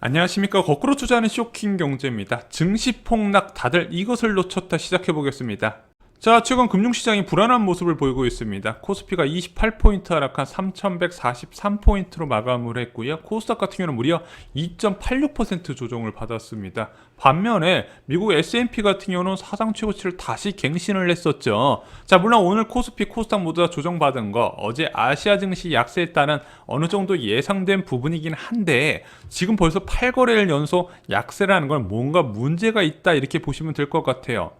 안녕하십니까 거꾸로 투자하는 쇼킹 경제입니다. 증시 폭락 다들 이것을 놓쳤다 시작해 보겠습니다. 자, 최근 금융시장이 불안한 모습을 보이고 있습니다. 코스피가 28포인트 하락한 3,143포인트로 마감을 했고요. 코스닥 같은 경우는 무려 2.86% 조정을 받았습니다. 반면에 미국 S&P 같은 경우는 사상 최고치를 다시 갱신을 했었죠. 자, 물론 오늘 코스피, 코스닥 모두 다 조정받은 거 어제 아시아 증시 약세에 따른 어느 정도 예상된 부분이긴 한데 지금 벌써 8거래일 연속 약세라는 건 뭔가 문제가 있다 이렇게 보시면 될 것 같아요.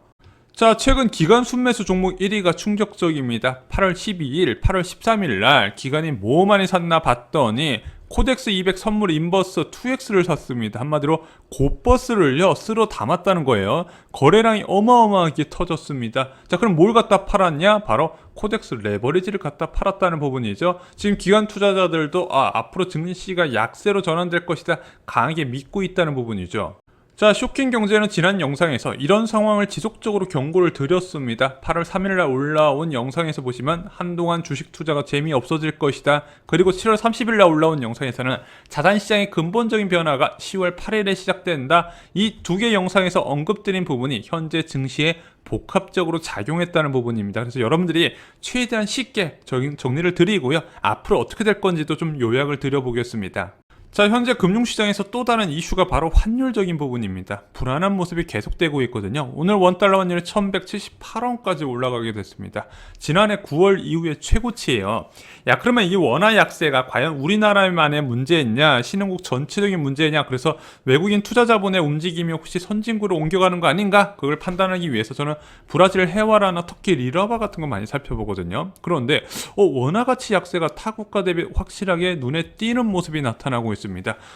자, 최근 기간 순매수 종목 1위가 충격적입니다. 8월 12일, 8월 13일 날 기간이 뭐 많이 샀나 봤더니 코덱스 200 선물 인버스 2X를 샀습니다. 한마디로 곧버스를요, 쓸어 담았다는 거예요. 거래량이 어마어마하게 터졌습니다. 자, 그럼 뭘 갖다 팔았냐? 바로 코덱스 레버리지를 갖다 팔았다는 부분이죠. 지금 기관 투자자들도 아, 앞으로 증시가 약세로 전환될 것이다. 강하게 믿고 있다는 부분이죠. 자, 쇼킹 경제는 지난 영상에서 이런 상황을 지속적으로 경고를 드렸습니다. 8월 3일날 올라온 영상에서 보시면 한동안 주식 투자가 재미없어질 것이다. 그리고 7월 30일날 올라온 영상에서는 자산시장의 근본적인 변화가 10월 8일에 시작된다. 이 두 개 영상에서 언급드린 부분이 현재 증시에 복합적으로 작용했다는 부분입니다. 그래서 여러분들이 최대한 쉽게 정리를 드리고요. 앞으로 어떻게 될 건지도 좀 요약을 드려보겠습니다. 자, 현재 금융시장에서 또 다른 이슈가 바로 환율적인 부분입니다. 불안한 모습이 계속되고 있거든요. 오늘 원달러 환율이 1178원까지 올라가게 됐습니다. 지난해 9월 이후에 최고치예요. 야, 그러면 이 원화 약세가 과연 우리나라만의 문제냐, 신흥국 전체적인 문제냐, 그래서 외국인 투자자본의 움직임이 혹시 선진국으로 옮겨가는 거 아닌가? 그걸 판단하기 위해서 저는 브라질 해와라나 터키 리라바 같은 거 많이 살펴보거든요. 그런데 어, 원화 가치 약세가 타국가 대비 확실하게 눈에 띄는 모습이 나타나고 있습니다.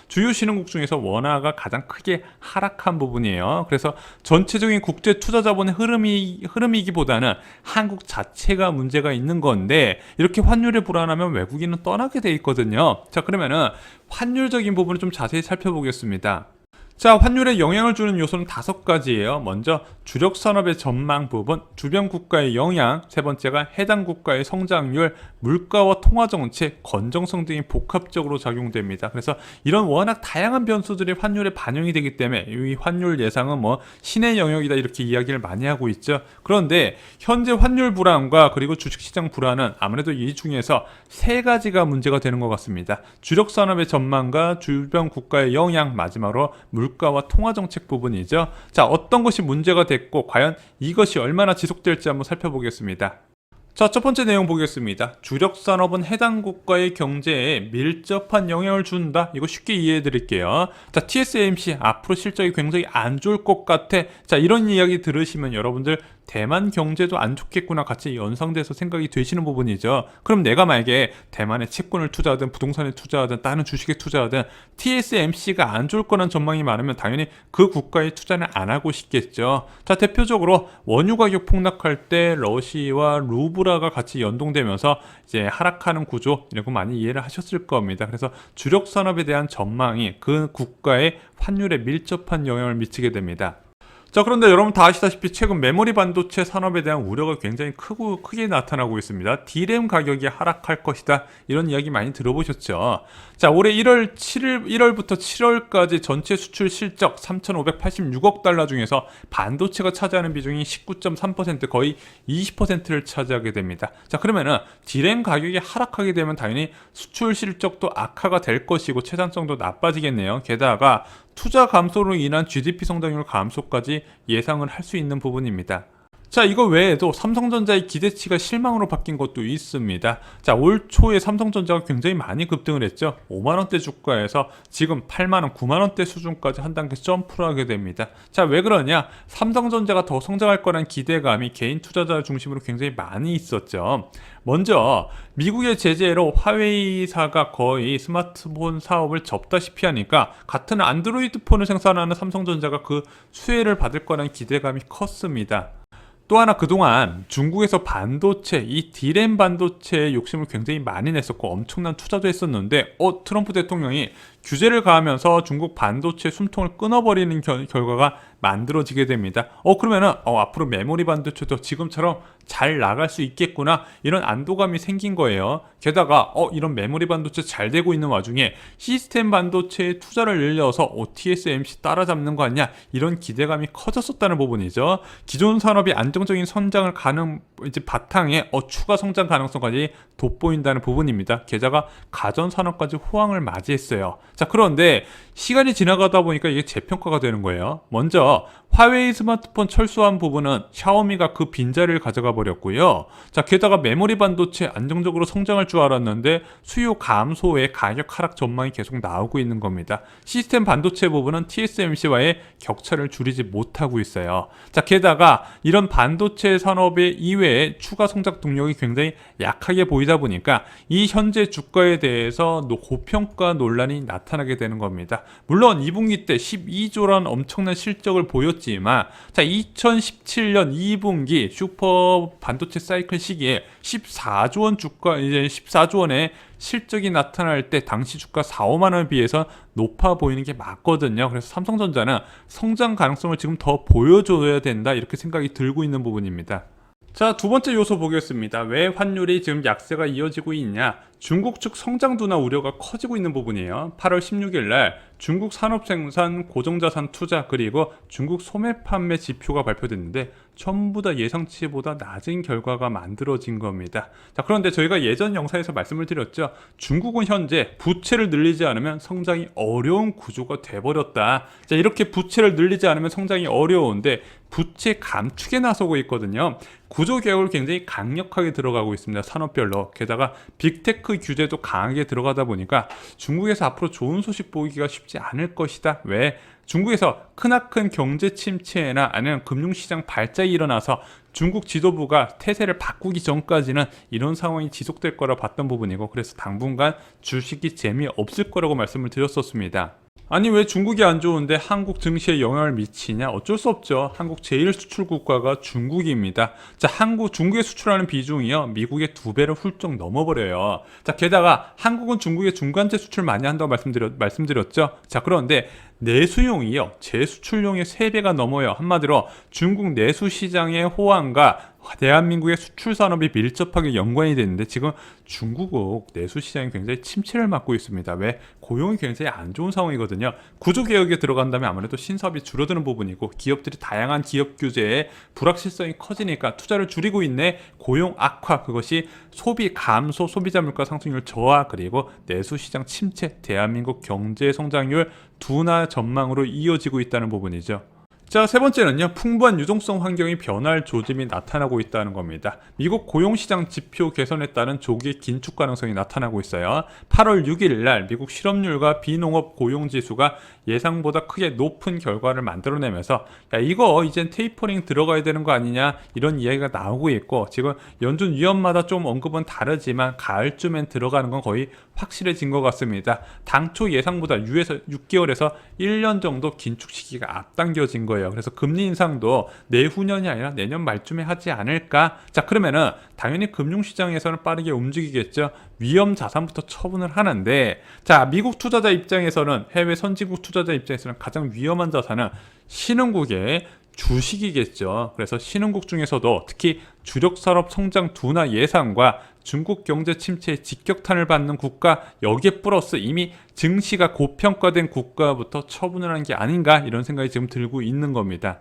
주요 신흥국 중에서 원화가 가장 크게 하락한 부분이에요. 그래서 전체적인 국제 투자 자본의 흐름이 흐름이기보다는 한국 자체가 문제가 있는 건데 이렇게 환율이 불안하면 외국인은 떠나게 돼 있거든요. 자, 그러면은 환율적인 부분을 좀 자세히 살펴보겠습니다. 자, 환율에 영향을 주는 요소는 다섯 가지예요. 먼저 주력 산업의 전망 부분, 주변 국가의 영향, 세 번째가 해당 국가의 성장률, 물가와 통화 정책, 건정성 등이 복합적으로 작용됩니다. 그래서 이런 워낙 다양한 변수들이 환율에 반영이 되기 때문에 이 환율 예상은 뭐 신의 영역이다 이렇게 이야기를 많이 하고 있죠. 그런데 현재 환율 불안과 그리고 주식시장 불안은 아무래도 이 중에서 세 가지가 문제가 되는 것 같습니다. 주력 산업의 전망과 주변 국가의 영향, 마지막으로 물 물가와 통화 정책 부분이죠. 자, 어떤 것이 문제가 됐고 과연 이것이 얼마나 지속될지 한번 살펴보겠습니다. 자, 첫 번째 내용 보겠습니다. 주력 산업은 해당 국가의 경제에 밀접한 영향을 준다. 이거 쉽게 이해해 드릴게요. 자, TSMC 앞으로 실적이 굉장히 안 좋을 것 같아. 자, 이런 이야기 들으시면 여러분들 대만 경제도 안 좋겠구나 같이 연상돼서 생각이 되시는 부분이죠. 그럼 내가 만약에 대만에 채권을 투자하든 부동산에 투자하든 다른 주식에 투자하든 TSMC가 안 좋을 거란 전망이 많으면 당연히 그 국가에 투자는 안 하고 싶겠죠. 자, 대표적으로 원유 가격 폭락할 때 러시아와 루브라가 같이 연동되면서 이제 하락하는 구조 이런 거 많이 이해를 하셨을 겁니다. 그래서 주력 산업에 대한 전망이 그 국가의 환율에 밀접한 영향을 미치게 됩니다. 자 그런데 여러분 다 아시다시피 최근 메모리 반도체 산업에 대한 우려가 굉장히 크고 크게 나타나고 있습니다. D램 가격이 하락할 것이다 이런 이야기 많이 들어보셨죠. 자 올해 1월 7일 1월부터 7월까지 전체 수출 실적 3,586억 달러 중에서 반도체가 차지하는 비중이 19.3% 거의 20%를 차지하게 됩니다. 자 그러면은 D램 가격이 하락하게 되면 당연히 수출 실적도 악화가 될 것이고 채산성도 나빠지겠네요. 게다가 투자 감소로 인한 GDP 성장률 감소까지 예상을 할 수 있는 부분입니다. 자, 이거 외에도 삼성전자의 기대치가 실망으로 바뀐 것도 있습니다. 자, 올 초에 삼성전자가 굉장히 많이 급등을 했죠. 5만원대 주가에서 지금 8만원, 9만원대 수준까지 한 단계 점프를 하게 됩니다. 자, 왜 그러냐? 삼성전자가 더 성장할 거란 기대감이 개인 투자자 중심으로 굉장히 많이 있었죠. 먼저, 미국의 제재로 화웨이사가 거의 스마트폰 사업을 접다시피 하니까 같은 안드로이드 폰을 생산하는 삼성전자가 그 수혜를 받을 거란 기대감이 컸습니다. 또 하나 그동안 중국에서 반도체, 이 디램 반도체에 욕심을 굉장히 많이 냈었고 엄청난 투자도 했었는데 어 트럼프 대통령이 규제를 가하면서 중국 반도체 숨통을 끊어버리는 결, 결과가 만들어지게 됩니다. 어 그러면은 어 앞으로 메모리 반도체도 지금처럼 잘 나갈 수 있겠구나 이런 안도감이 생긴 거예요. 게다가 어 이런 메모리 반도체 잘 되고 있는 와중에 시스템 반도체에 투자를 늘려서 어, TSMC 따라잡는 거 아니야 이런 기대감이 커졌었다는 부분이죠. 기존 산업이 안정적인 성장을 가능 이제 바탕에 어 추가 성장 가능성까지 돋보인다는 부분입니다. 게다가 가전 산업까지 호황을 맞이했어요. 자 그런데 시간이 지나가다 보니까 이게 재평가가 되는 거예요. 먼저 화웨이 스마트폰 철수한 부분은 샤오미가 그 빈자리를 가져가 버렸고요. 자, 게다가 메모리 반도체 안정적으로 성장할 줄 알았는데 수요 감소에 가격 하락 전망이 계속 나오고 있는 겁니다. 시스템 반도체 부분은 TSMC와의 격차를 줄이지 못하고 있어요. 자, 게다가 이런 반도체 산업의 이외에 추가 성장 동력이 굉장히 약하게 보이다 보니까 이 현재 주가에 대해서 노- 고평가 논란이 나타나게 되는 겁니다. 물론 2분기 때 12조란 엄청난 실적을 보였지만 자 2017년 2분기 슈퍼 반도체 사이클 시기에 14조 원 주가 이제 14조 원의 실적이 나타날 때 당시 주가 4, 5만 원에 비해서 높아 보이는 게 맞거든요. 그래서 삼성전자는 성장 가능성을 지금 더 보여줘야 된다 이렇게 생각이 들고 있는 부분입니다. 자, 두 번째 요소 보겠습니다. 왜 환율이 지금 약세가 이어지고 있냐? 중국 측 성장 둔화 우려가 커지고 있는 부분이에요. 8월 16일 날 중국 산업 생산, 고정자산 투자 그리고 중국 소매 판매 지표가 발표됐는데 전부 다 예상치보다 낮은 결과가 만들어진 겁니다. 자, 그런데 저희가 예전 영상에서 말씀을 드렸죠. 중국은 현재 부채를 늘리지 않으면 성장이 어려운 구조가 돼버렸다. 자, 이렇게 부채를 늘리지 않으면 성장이 어려운데 부채 감축에 나서고 있거든요. 구조 개혁을 굉장히 강력하게 들어가고 있습니다. 산업별로. 게다가 빅테크 규제도 강하게 들어가다 보니까 중국에서 앞으로 좋은 소식 보기가 쉽지 않을 것이다. 왜? 중국에서 크나큰 경제 침체나 아니면 금융시장 발작이 일어나서 중국 지도부가 태세를 바꾸기 전까지는 이런 상황이 지속될 거라 봤던 부분이고 그래서 당분간 주식이 재미없을 거라고 말씀을 드렸었습니다. 아니 왜 중국이 안 좋은데 한국 증시에 영향을 미치냐? 어쩔 수 없죠. 한국 제일 수출 국가가 중국입니다. 자, 한국 중국에 수출하는 비중이요. 미국의 두 배를 훌쩍 넘어버려요. 자, 게다가 한국은 중국에 중간재 수출 많이 한다고 말씀드렸, 말씀드렸죠. 자, 그런데 내수용이요. 재수출용의 3배가 넘어요. 한마디로 중국 내수 시장의 호황과 대한민국의 수출 산업이 밀접하게 연관이 되는데 지금 중국 내수 시장이 굉장히 침체를 맞고 있습니다. 왜? 고용이 굉장히 안 좋은 상황이거든요. 구조 개혁에 들어간다면 아무래도 신사업이 줄어드는 부분이고 기업들이 다양한 기업 규제에 불확실성이 커지니까 투자를 줄이고 있네. 고용 악화 그것이 소비 감소, 소비자 물가 상승률 저하 그리고 내수 시장 침체, 대한민국 경제 성장률 둔화 전망으로 이어지고 있다는 부분이죠. 자, 세 번째는요. 풍부한 유동성 환경이 변할 조짐이 나타나고 있다는 겁니다. 미국 고용시장 지표 개선에 따른 조기 긴축 가능성이 나타나고 있어요. 8월 6일 날 미국 실업률과 비농업 고용 지수가 예상보다 크게 높은 결과를 만들어내면서 야, 이거 이젠 테이퍼링 들어가야 되는 거 아니냐 이런 이야기가 나오고 있고 지금 연준 위원마다 좀 언급은 다르지만 가을쯤엔 들어가는 건 거의 확실해진 것 같습니다. 당초 예상보다 6에서 6개월에서 1년 정도 긴축 시기가 앞당겨진 거예요. 그래서 금리 인상도 내후년이 아니라 내년 말쯤에 하지 않을까? 자, 그러면은 당연히 금융시장에서는 빠르게 움직이겠죠. 위험 자산부터 처분을 하는데 자, 미국 투자자 입장에서는 해외 선진국 투자자 입장에서는 가장 위험한 자산은 신흥국의 주식이겠죠. 그래서 신흥국 중에서도 특히 주력 산업 성장 둔화 예상과 중국 경제 침체에 직격탄을 받는 국가 여기에 플러스 이미 증시가 고평가된 국가부터 처분을 한 게 아닌가 이런 생각이 지금 들고 있는 겁니다.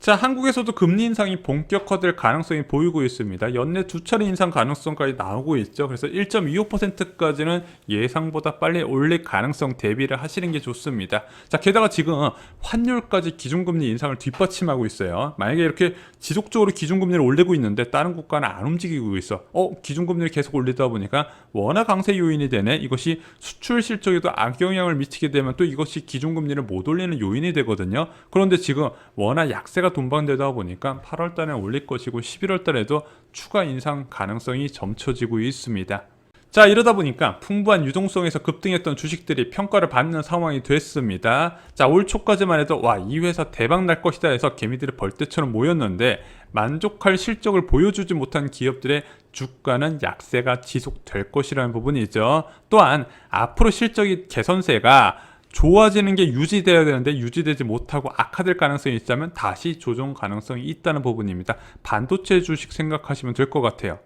자, 한국에서도 금리 인상이 본격화될 가능성이 보이고 있습니다. 연내 두 차례 인상 가능성까지 나오고 있죠. 그래서 1.25%까지는 예상보다 빨리 올릴 가능성 대비를 하시는 게 좋습니다. 자, 게다가 지금 환율까지 기준금리 인상을 뒷받침하고 있어요. 만약에 이렇게 지속적으로 기준금리를 올리고 있는데 다른 국가는 안 움직이고 있어. 어, 기준금리를 계속 올리다 보니까 원화 강세 요인이 되네. 이것이 수출 실적에도 악영향을 미치게 되면 또 이것이 기준금리를 못 올리는 요인이 되거든요. 그런데 지금 원화 약세가 동반되다 보니까 8월 달에 올릴 것이고 11월 달에도 추가 인상 가능성이 점쳐지고 있습니다. 자 이러다 보니까 풍부한 유동성에서 급등했던 주식들이 평가를 받는 상황이 됐습니다. 자올 초까지만 해도 와 이 회사 대박 날 것이다 해서 개미들이 벌떼처럼 모였는데 만족할 실적을 보여주지 못한 기업들의 주가는 약세가 지속될 것이라는 부분이죠. 또한 앞으로 실적이 개선세가 좋아지는 게 유지돼야 되는데 유지되지 못하고 악화될 가능성이 있다면 다시 조정 가능성이 있다는 부분입니다. 반도체 주식 생각하시면 될 것 같아요.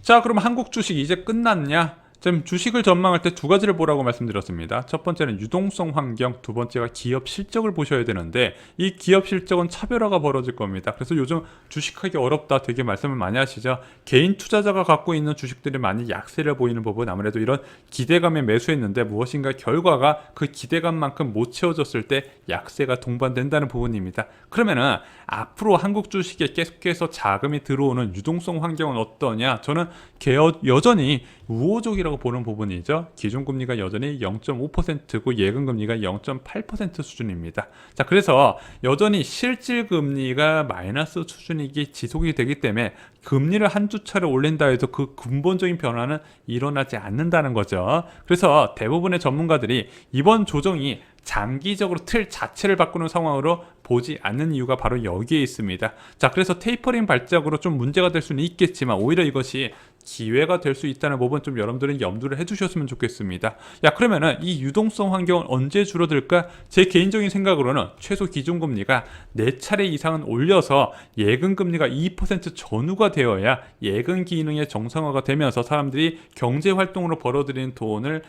자, 그럼 한국 주식 이제 끝났냐? 지금 주식을 전망할 때 두 가지를 보라고 말씀드렸습니다. 첫 번째는 유동성 환경, 두 번째가 기업 실적을 보셔야 되는데 이 기업 실적은 차별화가 벌어질 겁니다. 그래서 요즘 주식하기 어렵다 되게 말씀을 많이 하시죠. 개인 투자자가 갖고 있는 주식들이 많이 약세를 보이는 부분 아무래도 이런 기대감에 매수했는데 무엇인가 결과가 그 기대감만큼 못 채워졌을 때 약세가 동반된다는 부분입니다. 그러면은 앞으로 한국 주식에 계속해서 자금이 들어오는 유동성 환경은 어떠냐? 저는 개여, 여전히 우호적이라고 보는 부분이죠. 기준금리가 여전히 0.5%고 예금금리가 0.8% 수준입니다. 자, 그래서 여전히 실질금리가 마이너스 수준이기 지속이 되기 때문에 금리를 한두 차례 올린다 해도 그 근본적인 변화는 일어나지 않는다는 거죠. 그래서 대부분의 전문가들이 이번 조정이 장기적으로 틀 자체를 바꾸는 상황으로 보지 않는 이유가 바로 여기에 있습니다. 자, 그래서 테이퍼링 발작으로 좀 문제가 될 수는 있겠지만 오히려 이것이 기회가 될 수 있다는 부분 좀 여러분들은 염두를 해주셨으면 좋겠습니다. 야, 그러면은 이 유동성 환경은 언제 줄어들까? 제 개인적인 생각으로는 최소 기준금리가 4차례 이상은 올려서 예금금리가 2% 전후가 되어야 예금 기능의 정상화가 되면서 사람들이 경제 활동으로 벌어들이는 돈을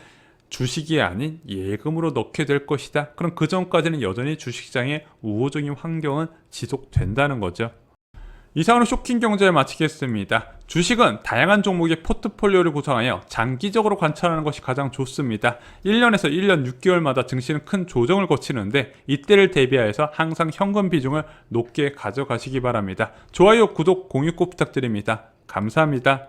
주식이 아닌 예금으로 넣게 될 것이다. 그럼 그 전까지는 여전히 주식시장의 우호적인 환경은 지속된다는 거죠. 이상으로 쇼킹 경제를 마치겠습니다. 주식은 다양한 종목의 포트폴리오를 구성하여 장기적으로 관찰하는 것이 가장 좋습니다. 1년에서 1년 6개월마다 증시는 큰 조정을 거치는데 이때를 대비하여서 항상 현금 비중을 높게 가져가시기 바랍니다. 좋아요, 구독, 공유 꼭 부탁드립니다. 감사합니다.